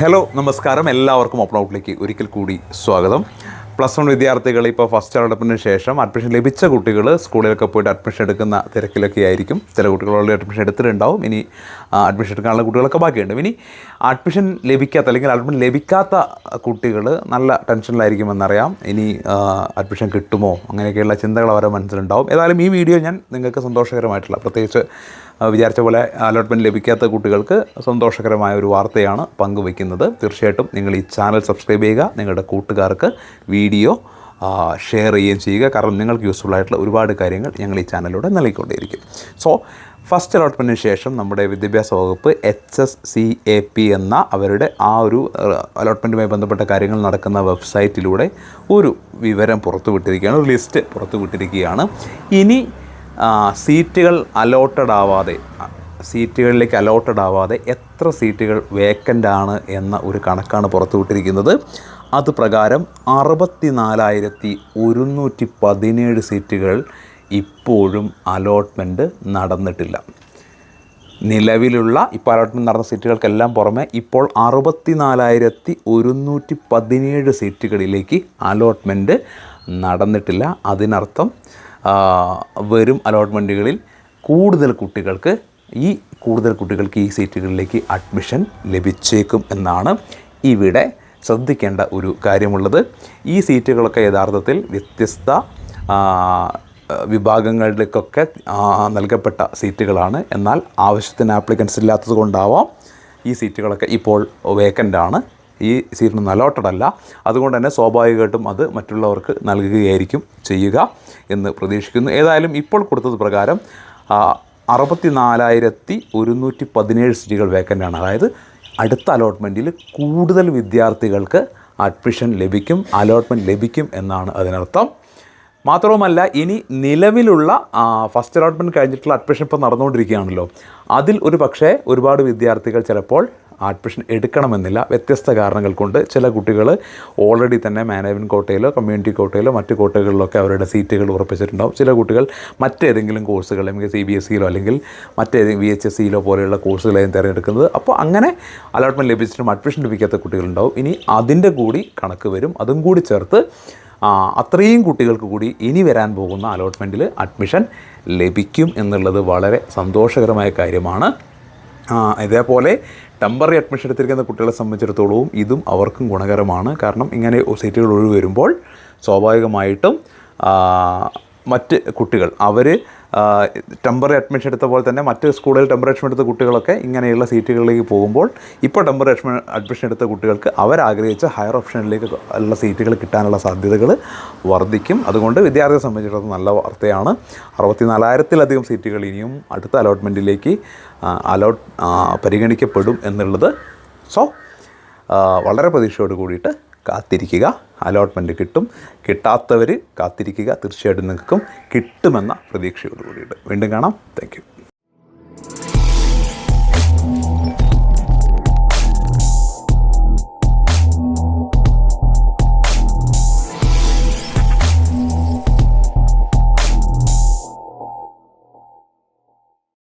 Hello നമസ്കാരം. എല്ലാവർക്കും open ഔട്ടിലേക്ക് ഒരിക്കൽ കൂടി സ്വാഗതം. പ്ലസ് വൺ വിദ്യാർത്ഥികൾ ഇപ്പോൾ ഫസ്റ്റ് അലോട്ട്മെന്റിന് ശേഷം അഡ്മിഷൻ ലഭിച്ച കുട്ടികൾ സ്കൂളിലൊക്കെ പോയിട്ട് അഡ്മിഷൻ എടുക്കുന്ന തിരക്കിലൊക്കെ ആയിരിക്കും ചില കുട്ടികൾ ഓൾറെഡി അഡ്മിഷൻ എടുത്തിട്ടുണ്ടാവും. ഇനി അഡ്മിഷൻ എടുക്കാനുള്ള കുട്ടികളൊക്കെ ബാക്കിയുണ്ട്. ഇനി അഡ്മിഷൻ ലഭിക്കാത്ത അല്ലെങ്കിൽ അഡ്മിഷൻ ലഭിക്കാത്ത കുട്ടികൾ നല്ല ടെൻഷനിലായിരിക്കുമെന്നറിയാം ഇനി അഡ്മിഷൻ കിട്ടുമോ? അങ്ങനെയൊക്കെയുള്ള ചിന്തകൾ അവരെ മനസ്സിലുണ്ടാവും. ഏതായാലും ഈ വീഡിയോ ഞാൻ നിങ്ങൾക്ക് സന്തോഷകരമായിട്ടുള്ള പ്രത്യേകിച്ച് വിചാരിച്ച പോലെ അലോട്ട്മെന്റ് ലഭിക്കാത്ത കുട്ടികൾക്ക് സന്തോഷകരമായ ഒരു വാർത്തയാണ് പങ്കുവയ്ക്കുന്നത്. തീർച്ചയായിട്ടും നിങ്ങൾ ഈ ചാനൽ സബ്സ്ക്രൈബ് ചെയ്യുക നിങ്ങളുടെ കൂട്ടുകാർക്ക് വീഡിയോ ഷെയർ ചെയ്യുകയും ചെയ്യുക. കാരണം നിങ്ങൾക്ക് യൂസ്ഫുൾ ആയിട്ടുള്ള ഒരുപാട് കാര്യങ്ങൾ ഞങ്ങൾ ഈ ചാനലിലൂടെ നൽകിക്കൊണ്ടേയിരിക്കും. സോ ഫസ്റ്റ് അലോട്ട്മെന്റിന് ശേഷം നമ്മുടെ വിദ്യാഭ്യാസ വകുപ്പ് H S C A P എന്ന അവരുടെ ആ ഒരു അലോട്ട്മെന്റുമായി ബന്ധപ്പെട്ട കാര്യങ്ങൾ നടക്കുന്ന വെബ്സൈറ്റിലൂടെ ഒരു വിവരം പുറത്തുവിട്ടിരിക്കുകയാണ് ഒരു ലിസ്റ്റ് പുറത്തുവിട്ടിരിക്കുകയാണ്. ഇനി സീറ്റുകൾ അലോട്ടഡ് ആവാതെ സീറ്റുകളിലേക്ക് അലോട്ടഡ് ആവാതെ എത്ര സീറ്റുകൾ വേക്കന്റ് ആണ് എന്ന ഒരു കണക്കാണ് പുറത്തുവിട്ടിരിക്കുന്നത്. അത് പ്രകാരം അറുപത്തി നാലായിരത്തി ഒരുന്നൂറ്റി പതിനേഴ് സീറ്റുകൾ ഇപ്പോഴും അലോട്ട്മെന്റ് നടന്നിട്ടില്ല. നിലവിലുള്ള ഇപ്പോൾ അലോട്ട്മെന്റ് നടന്ന സീറ്റുകൾക്കെല്ലാം പുറമെ ഇപ്പോൾ അറുപത്തി നാലായിരത്തി ഒരുന്നൂറ്റി പതിനേഴ് സീറ്റുകളിലേക്ക് അലോട്ട്മെന്റ് നടന്നിട്ടില്ല. അതിനർത്ഥം വരും അലോട്ട്മെന്റുകളിൽ കൂടുതൽ കുട്ടികൾക്ക് ഈ കൂടുതൽ കുട്ടികൾക്ക് ഈ സീറ്റുകളിലേക്ക് അഡ്മിഷൻ ലഭിച്ചേക്കും എന്നാണ് ഇവിടെ ശ്രദ്ധിക്കേണ്ട ഒരു കാര്യമുള്ളത്. ഈ സീറ്റുകളൊക്കെ യഥാർത്ഥത്തിൽ വ്യത്യസ്ത വിഭാഗങ്ങളിലേക്കൊക്കെ നൽകപ്പെട്ട സീറ്റുകളാണ്. എന്നാൽ ആവശ്യത്തിന് ആപ്ലിക്കൻസ് ഇല്ലാത്തത് കൊണ്ടാവാം ഈ സീറ്റുകളൊക്കെ ഇപ്പോൾ വേക്കന്റ് ആണ്. ഈ സീറ്റിന് അലോട്ടഡ് അല്ല. അതുകൊണ്ട് തന്നെ സ്വാഭാവികമായിട്ടും അത് മറ്റുള്ളവർക്ക് നൽകുകയായിരിക്കും ചെയ്യുക എന്ന് പ്രതീക്ഷിക്കുന്നു. ഏതായാലും ഇപ്പോൾ കൊടുത്തത് പ്രകാരം അറുപത്തി നാലായിരത്തി ഒരുന്നൂറ്റി പതിനേഴ് സീറ്റുകൾ വേക്കന്റ് ആണ്. അതായത് അടുത്ത അലോട്ട്മെന്റിൽ കൂടുതൽ വിദ്യാർത്ഥികൾക്ക് അഡ്മിഷൻ ലഭിക്കും അലോട്ട്മെന്റ് ലഭിക്കും എന്നാണ് അതിനർത്ഥം. മാത്രവുമല്ല ഇനി നിലവിലുള്ള ഫസ്റ്റ് അലോട്ട്മെന്റ് കഴിഞ്ഞിട്ടുള്ള അഡ്മിഷൻ ഇപ്പോൾ നടന്നുകൊണ്ടിരിക്കുകയാണല്ലോ. അതിൽ ഒരു പക്ഷേ ഒരുപാട് വിദ്യാർത്ഥികൾ ചിലപ്പോൾ അഡ്മിഷൻ എടുക്കണമെന്നില്ല. വ്യത്യസ്ത കാരണങ്ങൾ കൊണ്ട് ചില കുട്ടികൾ ഓൾറെഡി തന്നെ മാനേജ്മെന്റ് കോട്ടയിലോ കമ്മ്യൂണിറ്റി കോട്ടയിലോ മറ്റ് കോട്ടകളിലൊക്കെ അവരുടെ സീറ്റുകൾ ഉറപ്പിച്ചിട്ടുണ്ടാവും. ചില കുട്ടികൾ മറ്റേതെങ്കിലും കോഴ്സുകൾ അല്ലെങ്കിൽ സി ബി എസ് സിയിലോ അല്ലെങ്കിൽ മറ്റേതെങ്കിലും വി എച്ച് എസ് സിയിലോ പോലെയുള്ള കോഴ്സുകളായും തിരഞ്ഞെടുക്കുന്നത്. അപ്പോൾ അങ്ങനെ അലോട്ട്മെന്റ് ലഭിച്ചിട്ടും അഡ്മിഷൻ ലഭിക്കാത്ത കുട്ടികളുണ്ടാവും. ഇനി അതിന്റെ കൂടി കണക്ക് വരും. അതും കൂടി ചേർത്ത് അത്രയും കുട്ടികൾക്ക് കൂടി ഇനി വരാൻ പോകുന്ന അലോട്ട്മെന്റിൽ അഡ്മിഷൻ ലഭിക്കും എന്നുള്ളത് വളരെ സന്തോഷകരമായ കാര്യമാണ്. ഇതേപോലെ ടെമ്പററി അഡ്മിഷൻ എടുത്തിരിക്കുന്ന കുട്ടികളെ സംബന്ധിച്ചിടത്തോളവും ഇതും അവർക്കും ഗുണകരമാണ്. കാരണം ഇങ്ങനെ സീറ്റുകൾ ഒഴിവ് വരുമ്പോൾ സ്വാഭാവികമായിട്ടും മറ്റ് കുട്ടികൾ അവർ ടെമ്പററി അഡ്മിഷൻ എടുത്ത പോലെ തന്നെ മറ്റ് സ്കൂളുകളിൽ ടെമ്പററി അഡ്മിഷൻ എടുത്ത കുട്ടികളൊക്കെ ഇങ്ങനെയുള്ള സീറ്റുകളിലേക്ക് പോകുമ്പോൾ ഇപ്പോൾ ടെമ്പററി അഡ്മിഷൻ അഡ്മിഷൻ എടുത്ത കുട്ടികൾക്ക് അവരാഗ്രഹിച്ച ഹയർ ഓപ്ഷനിലേക്ക് ഉള്ള സീറ്റുകൾ കിട്ടാനുള്ള സാധ്യതകൾ വർദ്ധിക്കും. അതുകൊണ്ട് വിദ്യാർത്ഥിയെ സംബന്ധിച്ചിടത്തോളം നല്ല വാർത്തയാണ്. അറുപത്തി നാലായിരത്തിലധികം സീറ്റുകൾ ഇനിയും അടുത്ത അലോട്ട്മെന്റിലേക്ക് അലോട്ട് പരിഗണിക്കപ്പെടും എന്നുള്ളത്. സോ വളരെ പ്രതീക്ഷയോട് കൂടിയിട്ട് കാത്തിരിക്കുക. അലോട്ട്മെന്റ് കിട്ടും. കിട്ടാത്തവർ കാത്തിരിക്കുക. തീർച്ചയായിട്ടും നിങ്ങൾക്കും കിട്ടുമെന്ന പ്രതീക്ഷയോടുകൂടിയിട്ട്. വീണ്ടും കാണാം. താങ്ക്